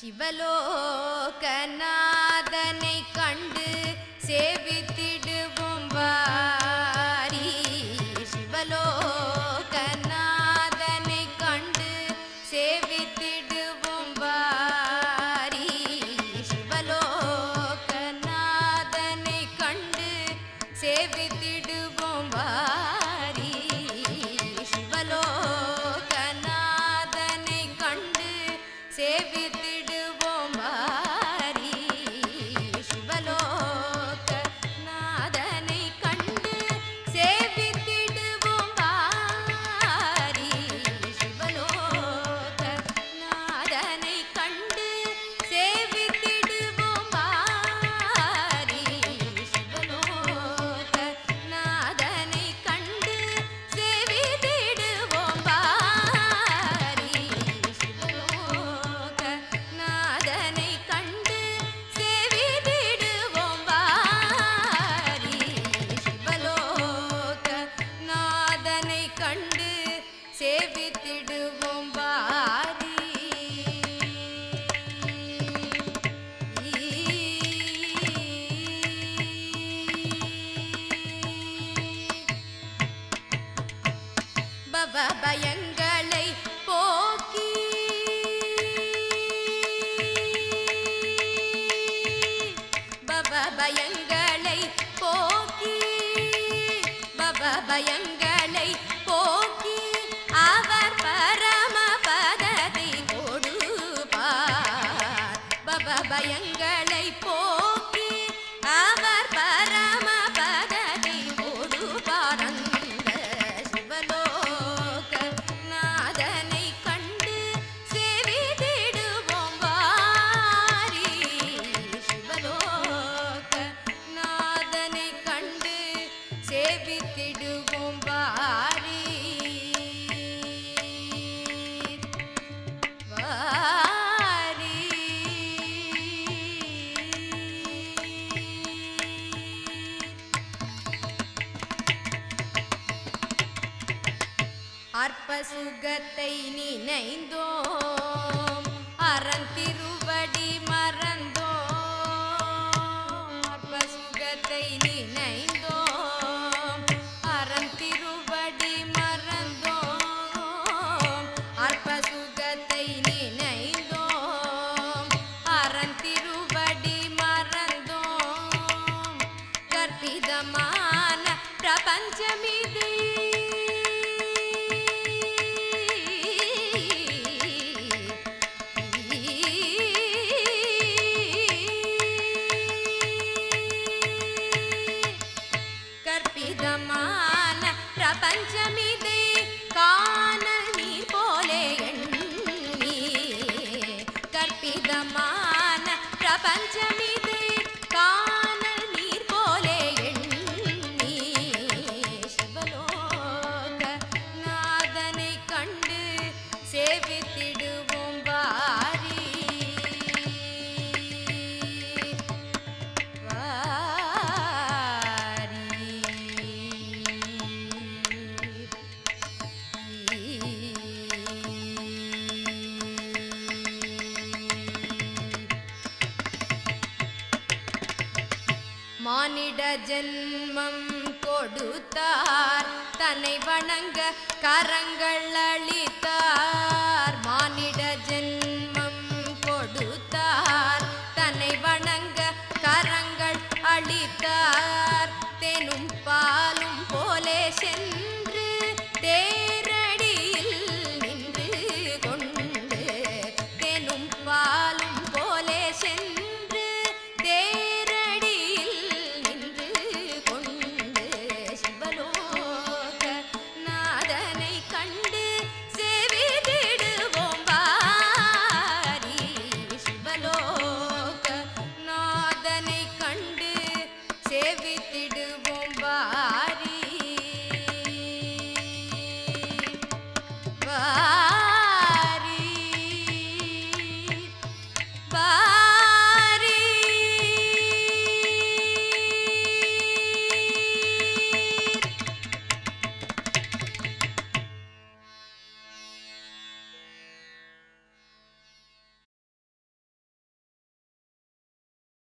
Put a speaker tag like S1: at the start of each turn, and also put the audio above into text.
S1: ಶಿವಲೋಕನಾ அவ பயங்களை போக்கி. பவ அற்ப சுகத்தை நினைந்தோம். அறன் திருவடி மறந்தோம். அற்ப சுகத்தை நினைந்தோம். அறன் திருவடி மறந்தோம். அற்ப சுகத்தை நினைந்தோம். அறன் திருவடி மறந்தோம். கற்பிதமான பிரபஞ்சமே ಪ್ರಪಂಚಮಿದೆ ಕಾ மானிட ஜென்மம் கொடுத்தார். தன்னை வணங்க கரங்கள் அளித்த Baby.